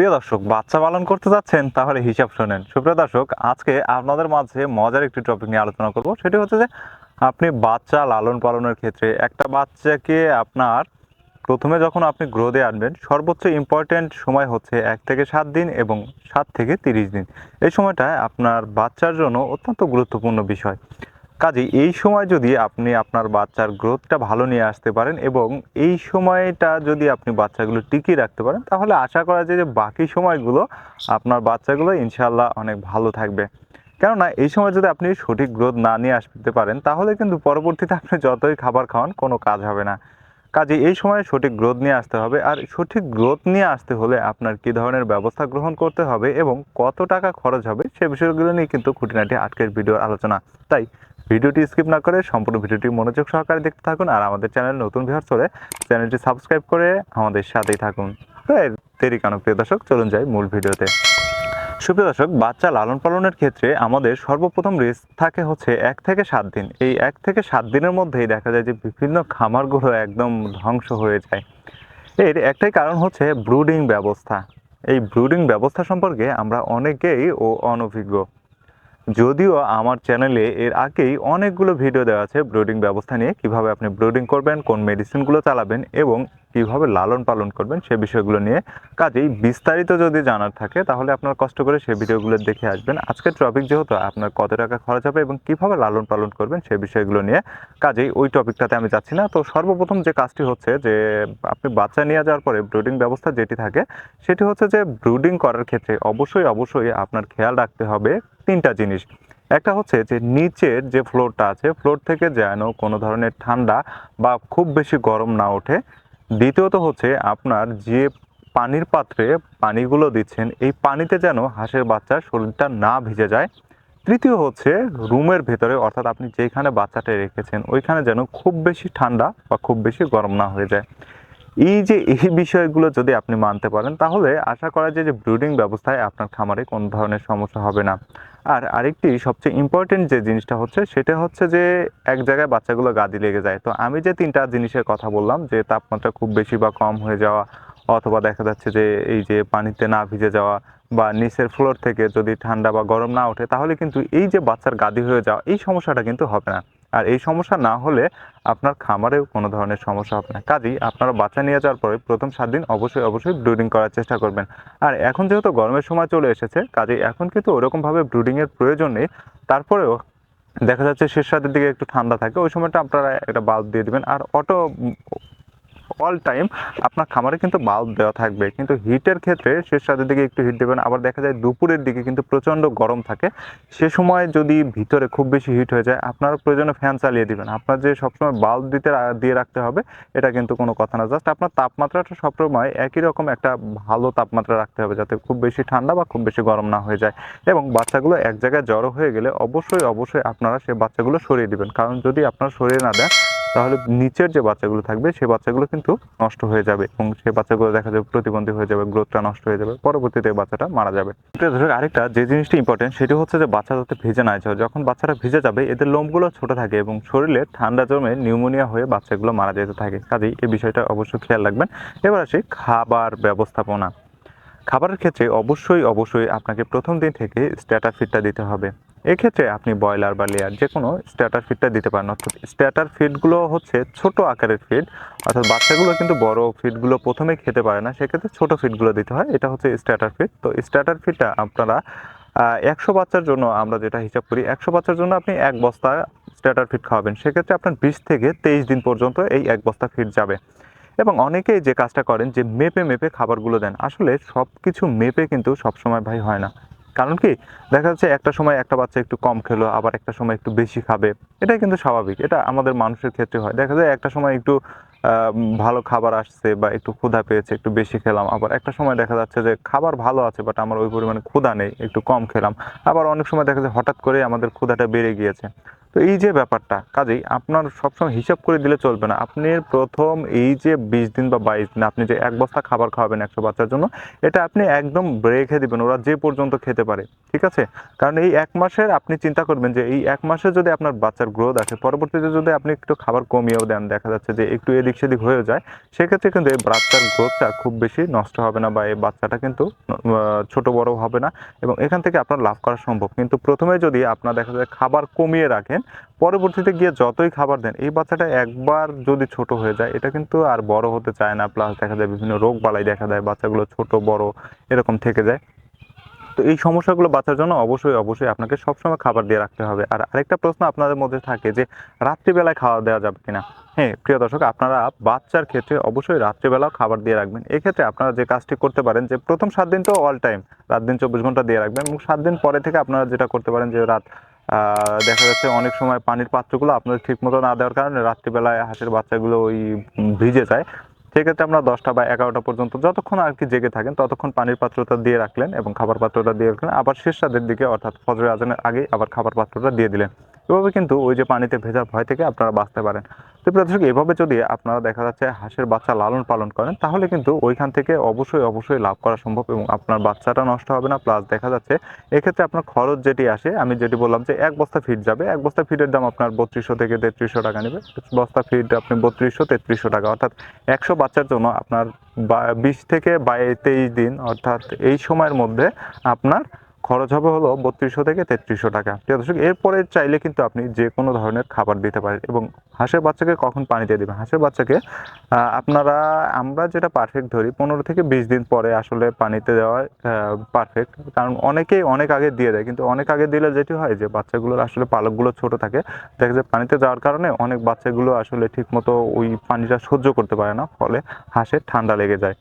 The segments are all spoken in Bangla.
প্রিয় দর্শক, বাচ্চা পালন করতে যাচ্ছেন, তাহলে হিসাব শোনেন। সুপ্রিয় দর্শক, আজকে আপনাদের মাঝে মজার একটি টপিক নিয়ে আলোচনা করব। সেটি হচ্ছে যে, আপনি বাচ্চা লালন পালনের ক্ষেত্রে একটা বাচ্চাকে আপনার প্রথমে যখন আপনি গ্রোদে আনবেন, সর্বোচ্চ ইম্পর্ট্যান্ট সময় হচ্ছে এক থেকে সাত দিন এবং সাত থেকে তিরিশ দিন। এই সময়টা আপনার বাচ্চার জন্য অত্যন্ত গুরুত্বপূর্ণ বিষয়। কাজে এই সময় যদি আপনি আপনার বাচ্চার গ্রোথটা ভালো নিয়ে আসতে পারেন এবং এই সময়টা যদি আপনি বাচ্চাগুলো টিকিয়ে রাখতে পারেন, তাহলে আশা করা যায় যে বাকি সময়গুলো আপনার বাচ্চাগুলো ইনশাল্লাহ অনেক ভালো থাকবে। কেননা এই সময় যদি আপনি সঠিক গ্রোথ না নিয়ে আসতে পারেন, তাহলে কিন্তু পরবর্তীতে আপনি যতই খাবার খাওয়ান কোনো কাজ হবে না। কাজে এই সময় সঠিক গ্রোথ নিয়ে আসতে হবে আর সঠিক গ্রোথ নিয়ে আসতে হলে আপনার কী ধরনের ব্যবস্থা গ্রহণ করতে হবে এবং কত টাকা খরচ হবে সে বিষয়গুলো নিয়ে কিন্তু খুঁটিনাটি আজকের ভিডিওর আলোচনা। তাই ভিডিওটি স্কিপ না করে সম্পূর্ণ ভিডিওটি মনোযোগ সহকারে দেখতে থাকুন আর আমাদের চ্যানেল নতুন ভিউয়ার্স হলে চ্যানেলটি সাবস্ক্রাইব করে আমাদের সাথেই থাকুন। এর দেরি কেন? প্রিয় দর্শক, চলুন যাই মূল ভিডিওতে। সুপ্রিয় দর্শক, বাচ্চা লালন পালনের ক্ষেত্রে আমাদের সর্বপ্রথম রিস্ক থাকে হচ্ছে এক থেকে সাত দিন। এই এক থেকে সাত দিনের মধ্যেই দেখা যায় যে বিভিন্ন খামারগুলো একদম ধ্বংস হয়ে যায়। এর একটাই কারণ হচ্ছে ব্রুডিং ব্যবস্থা। এই ব্রুডিং ব্যবস্থা সম্পর্কে আমরা অনেকেই ও অনভিজ্ঞ। যদিও আমার চ্যানেলে এর আগেই অনেকগুলো ভিডিও দেওয়া আছে ব্রুডিং ব্যবস্থা নিয়ে, কীভাবে আপনি ব্রুডিং করবেন, কোন মেডিসিনগুলো চালাবেন এবং কীভাবে লালন পালন করবেন সে বিষয়গুলো নিয়ে। কাজেই বিস্তারিত যদি জানার থাকে, তাহলে আপনার কষ্ট করে সেই ভিডিওগুলো দেখে আসবেন। আজকের টপিক যেহেতু, আপনার কত টাকা খরচ হবে এবং কীভাবে লালন পালন করবেন সেই বিষয়গুলো নিয়ে। কাজেই ওই টপিকটাতে আমি যাচ্ছি না। তো সর্বপ্রথম যে কাজটি হচ্ছে যে, আপনি বাচ্চা নিয়ে যাওয়ার পরে ব্রুডিং ব্যবস্থা যেটি থাকে, সেটি হচ্ছে যে ব্রুডিং করার ক্ষেত্রে অবশ্যই অবশ্যই আপনার খেয়াল রাখতে হবে তিনটা জিনিস। একটা হচ্ছে যে নিচের যে ফ্লোরটা আছে ফ্লোর থেকে যেন কোনো ধরনের ঠান্ডা বা খুব বেশি গরম না ওঠে। দ্বিতীয়ত হচ্ছে আপনার যে পানির পাত্রে পানিগুলো দিচ্ছেন, এই পানিতে যেন হাঁসের বাচ্চার শরীরটা না ভিজে যায়। তৃতীয় হচ্ছে রুমের ভেতরে, অর্থাৎ আপনি যেখানে বাচ্চাটা রেখেছেন, ওইখানে যেন খুব বেশি ঠান্ডা বা খুব বেশি গরম না হয়ে যায়। এই যে এই বিষয়গুলো যদি আপনি মানতে পারেন, তাহলে আশা করা যায় যে ব্রুডিং ব্যবস্থায় আপনার খামারে কোনো ধরনের সমস্যা হবে না। আর আরেকটি সবচেয়ে ইম্পর্টেন্ট যে জিনিসটা হচ্ছে, সেটা হচ্ছে যে এক জায়গায় বাচ্চাগুলো গাদি লেগে যায়। তো আমি যে তিনটা জিনিসের কথা বললাম, যে তাপমাত্রা খুব বেশি বা কম হয়ে যাওয়া, অথবা দেখা যাচ্ছে যে এই যে পানিতে না ভিজে যাওয়া, বা নিচের ফ্লোর থেকে যদি ঠান্ডা বা গরম না ওঠে, তাহলে কিন্তু এই যে বাচ্চার গাদি হয়ে যাওয়া, এই সমস্যাটা কিন্তু হবে না। আর এই সমস্যা না হলে আপনার খামারেও কোনো ধরনের সমস্যা হবে না। কাজেই আপনারা বাচ্চা নিয়ে যাওয়ার পরে প্রথম সাত দিন অবশ্যই অবশ্যই ব্রুডিং করার চেষ্টা করবেন। আর এখন যেহেতু গরমের সময় চলে এসেছে, কাজেই এখন কিন্তু ওরকমভাবে ব্রুডিংয়ের প্রয়োজন নেই। তারপরেও দেখা যাচ্ছে শেষ সাতের দিকে একটু ঠান্ডা থাকে, ওই সময়টা আপনারা একটা বাল্ব দিয়ে দেবেন। আর অটো অল টাইম আপনার খামারে কিন্তু বাল্ব দেওয়া থাকবে। কিন্তু হিটের ক্ষেত্রে শেষ রাতের দিকে একটু হিট দেবেন। আবার দেখা যায় দুপুরের দিকে কিন্তু প্রচণ্ড গরম থাকে। সে সময় যদি ভিতরে খুব বেশি হিট হয়ে যায়, আপনার প্রয়োজনে ফ্যান চালিয়ে দিবেন। আপনার যে সবসময় বাল্ব দিতে দিয়ে রাখতে হবে, এটা কিন্তু কোনো কথা না। জাস্ট আপনার তাপমাত্রাটা সবসময় একই রকম একটা ভালো তাপমাত্রা রাখতে হবে, যাতে খুব বেশি ঠান্ডা বা খুব বেশি গরম না হয়ে যায়। এবং বাচ্চাগুলো এক জায়গায় জড়ো হয়ে গেলে অবশ্যই অবশ্যই আপনারা সেই বাচ্চাগুলো সরিয়ে দিবেন। কারণ যদি আপনারা সরিয়ে না দেন তাহলে নিচের যে বাচ্চাগুলো থাকবে, সেই বাচ্চাগুলো কিন্তু নষ্ট হয়ে যাবে এবং সেই বাচ্চাগুলো দেখা যাবে প্রতিবন্ধী হয়ে যাবে, গ্রোথটা নষ্ট হয়ে যাবে, পরবর্তীতে বাচ্চাটা মারা যাবে। আরেকটা যে জিনিসটা ইম্পর্টেন্ট সেটি হচ্ছে যে বাচ্চা যাতে ভিজে না যায়। যখন বাচ্চাটা ভিজে যাবে, এদের লোমগুলো ছোট থাকে এবং শরীরে ঠান্ডা জমে নিউমোনিয়া হয়ে বাচ্চাগুলো মারা যেতে থাকে। কাজেই এই বিষয়টা অবশ্যই খেয়াল রাখবেন। এবার আসি খাবার ব্যবস্থাপনা। খাবারের ক্ষেত্রে অবশ্যই অবশ্যই আপনাকে প্রথম দিন থেকে স্ট্যাটার ফিডটা দিতে হবে। এক্ষেত্রে আপনি ব্রয়লার বা লেয়ার যে কোনো স্ট্যাটার ফিডটা দিতে পারেন। অর্থাৎ স্ট্যাটার ফিডগুলো হচ্ছে ছোট আকারের ফিড অর্থাৎ বাচ্চাগুলো কিন্তু বড় ফিডগুলো প্রথমে খেতে পারে না, সেক্ষেত্রে ছোট ফিডগুলো দিতে হয়। এটা হচ্ছে স্ট্যাটার ফিড তো স্ট্যাটার ফিডটা আপনারা একশো বাচ্চার জন্য আমরা যেটা হিসাব করি, একশো বাচ্চার জন্য আপনি এক বস্তা স্ট্যাটার ফিড খাওয়াবেন। সেক্ষেত্রে আপনার বিশ থেকে তেইশ দিন পর্যন্ত এই এক বস্তা ফিড যাবে। এবং অনেকেই যে কাজটা করেন যে মেপে মেপে খাবারগুলো দেন। আসলে সব কিছু মেপে কিন্তু সবসময় ভাই হয় না। কারণ কি? দেখা যাচ্ছে একটা সময় একটা বাচ্চা একটু কম খেলো, আবার একটা সময় একটু বেশি খাবে। এটাই কিন্তু স্বাভাবিক। এটা আমাদের মানুষের ক্ষেত্রে হয়। দেখা যায় একটা সময় একটু ভালো খাবার আসছে বা একটু ক্ষুধা পেয়েছে, একটু বেশি খেলাম, আবার একটা সময় দেখা যাচ্ছে যে খাবার ভালো আছে বাট আমার ওই পরিমাণে ক্ষুধা নেই, একটু কম খেলাম। আবার অনেক সময় দেখা যায় হঠাৎ করে আমাদের ক্ষুধাটা বেড়ে গিয়েছে। তো এই যে ব্যাপারটা, কাজেই আপনার সবসময় হিসাব করে দিলে চলবে না। আপনি প্রথম এই যে বিশ দিন বা বাইশ দিন আপনি যে এক বস্তা খাবার খাওয়াবেন একশো বাচ্চার জন্য, এটা আপনি একদম রেখে দিবেন, ওরা যে পর্যন্ত খেতে পারে, ঠিক আছে? কারণ এই এক মাসের আপনি চিন্তা করবেন যে এই এক মাসে যদি আপনার বাচ্চার গ্রোথ আসে, পরবর্তীতে যদি আপনি একটু খাবার কমিয়েও দেন, দেখা যাচ্ছে যে একটু এদিক সেদিক হয়ে যায়, সেক্ষেত্রে কিন্তু এই বাচ্চার গ্রোথটা খুব বেশি নষ্ট হবে না বা এই বাচ্চাটা কিন্তু ছোট বড় হবে না। এবং এখান থেকে আপনার লাভ করা সম্ভব। কিন্তু প্রথমে যদি আপনার দেখা যায় খাবার কমিয়ে রাখেন পরবর্তীতে গিয়ে যতই খাবার দেন, এই বাচ্চাটা একবার যদি ছোট হয়ে যায়, এটা কিন্তু আর বড় হতে চায় না। প্লাস দেখা যায় বিভিন্ন রোগ বালাই দেখা দেয়, বাচ্চাগুলো ছোট, বড়, এরকম থেকে যায়। তো এই সমস্যাগুলো বাঁচার জন্য অবশ্যই অবশ্যই আপনাকে সবসময় খাবার দিয়ে রাখতে হবে। আর আরেকটা প্রশ্ন আপনাদের মধ্যে থাকে যে, রাত্রিবেলায় খাওয়া দেওয়া যাবে কিনা? হ্যাঁ প্রিয় দর্শক, আপনারা বাচ্চার ক্ষেত্রে অবশ্যই রাত্রিবেলাও খাবার দিয়ে রাখবেন। এক্ষেত্রে আপনারা যে কাজটি করতে পারেন, যে প্রথম সাত দিন তো অল টাইম রাত দিন চব্বিশ ঘণ্টা দিয়ে রাখবেন এবং সাত দিন পরে থেকে আপনারা যেটা করতে পারেন যে, রাত দেখা যাচ্ছে অনেক সময় পানির পাত্রগুলো আপনাদের ঠিকমতো না দেওয়ার কারণে রাত্রিবেলায় হাঁসের বাচ্চাগুলো ওই ভিজে যায়। সেক্ষেত্রে আমরা দশটা বা এগারোটা পর্যন্ত যতক্ষণ আর কি জেগে থাকেন, ততক্ষণ পানির পাত্রটা দিয়ে রাখলেন এবং খাবার পাত্রটা দিয়ে রাখলেন। আবার শেষ রাতের দিকে অর্থাৎ ফজরের আজানের আগেই আবার খাবার পাত্রটা দিয়ে দিলেন। এভাবে কিন্তু ওই যে পানিতে ভেজার ভয় থেকে আপনারা বাঁচতে পারেন। তো প্রিয় দর্শক, এভাবে যদি আপনারা দেখা যাচ্ছে হাঁসের বাচ্চা লালন পালন করেন, তাহলে কিন্তু ওইখান থেকে অবশ্যই অবশ্যই লাভ করা সম্ভব এবং আপনার বাচ্চাটা নষ্ট হবে না। প্লাস দেখা যাচ্ছে এক্ষেত্রে আপনার খরচ যেটি আসে, আমি যেটি বললাম যে এক বস্তা ফিট যাবে। এক বস্তা ফিটের দাম আপনার বত্রিশশো থেকে তেত্রিশশো টাকা নেবে। বস্তা ফিট আপনি বত্রিশশো, তেত্রিশশো টাকা। অর্থাৎ একশো বাচ্চার জন্য আপনার বা- বিশ থেকে বাই তেইশ দিন, অর্থাৎ এই সময়ের মধ্যে আপনার খরচ হবে হলো বত্রিশশো থেকে তেত্রিশশো টাকা। প্রিয় দর্শক, এরপরে চাইলে কিন্তু আপনি যে কোনো ধরনের খাবার দিতে পারেন এবং হাঁসের বাচ্চাকে কখন পানিতে দেবেন? হাঁসের বাচ্চাকে আপনারা, আমরা যেটা পারফেক্ট ধরি, পনেরো থেকে বিশ দিন পরে আসলে পানিতে দেওয়া পারফেক্ট কারণ অনেকেই অনেক আগে দিয়ে দেয়, কিন্তু অনেক আগে দিলে যেটি হয় যে বাচ্চাগুলোর আসলে পালকগুলো ছোট থাকে, দেখা যায় পানিতে যাওয়ার কারণে অনেক বাচ্চাগুলো আসলে ঠিকমতো ওই পানিটা সহ্য করতে পারে না, ফলে হাঁসের ঠান্ডা লেগে যায়।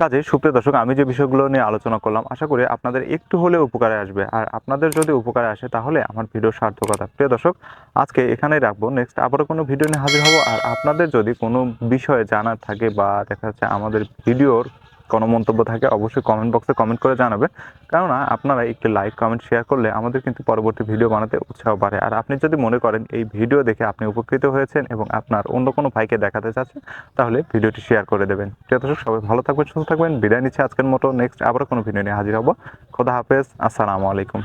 কাজে সুপ্রিয় দর্শক, আমি যে বিষয়গুলো নিয়ে আলোচনা করলাম, আশা করি আপনাদের একটু হলেও উপকারে আসবে। আর আপনাদের যদি উপকারে আসে, তাহলে আমার ভিডিও সার্থকতা প্রিয় দর্শক, আজকে এখানেই রাখব। নেক্সট আবারও কোনো ভিডিও নিয়ে হাজির হব। আর আপনাদের যদি কোনো বিষয়ে জানার থাকে বা দেখা যাচ্ছে আমাদের ভিডিওর কোনো মন্তব্য থাকে, অবশ্যই কমেন্ট বক্সে কমেন্ট করে জানাবেন কেননা, আপনারা একটি লাইক কমেন্ট শেয়ার করলে আমাদের কিন্তু পরবর্তী ভিডিও বানাতে উৎসাহ বাড়ে। আর আপনি যদি মনে করেন এই ভিডিও দেখে আপনি উপকৃত হয়েছেন এবং আপনার অন্য কোনো ভাইকে দেখাতে চাচ্ছেন, তাহলে ভিডিওটি শেয়ার করে দেবেন। দর্শক, সবাই ভালো থাকবেন, সুস্থ থাকবেন। বিদায় নিচ্ছে আজকের মতো। নেক্সট আবার কোনো ভিডিও নিয়ে হাজির হব। খোদা হাফেজ। আসসালামু আলাইকুম।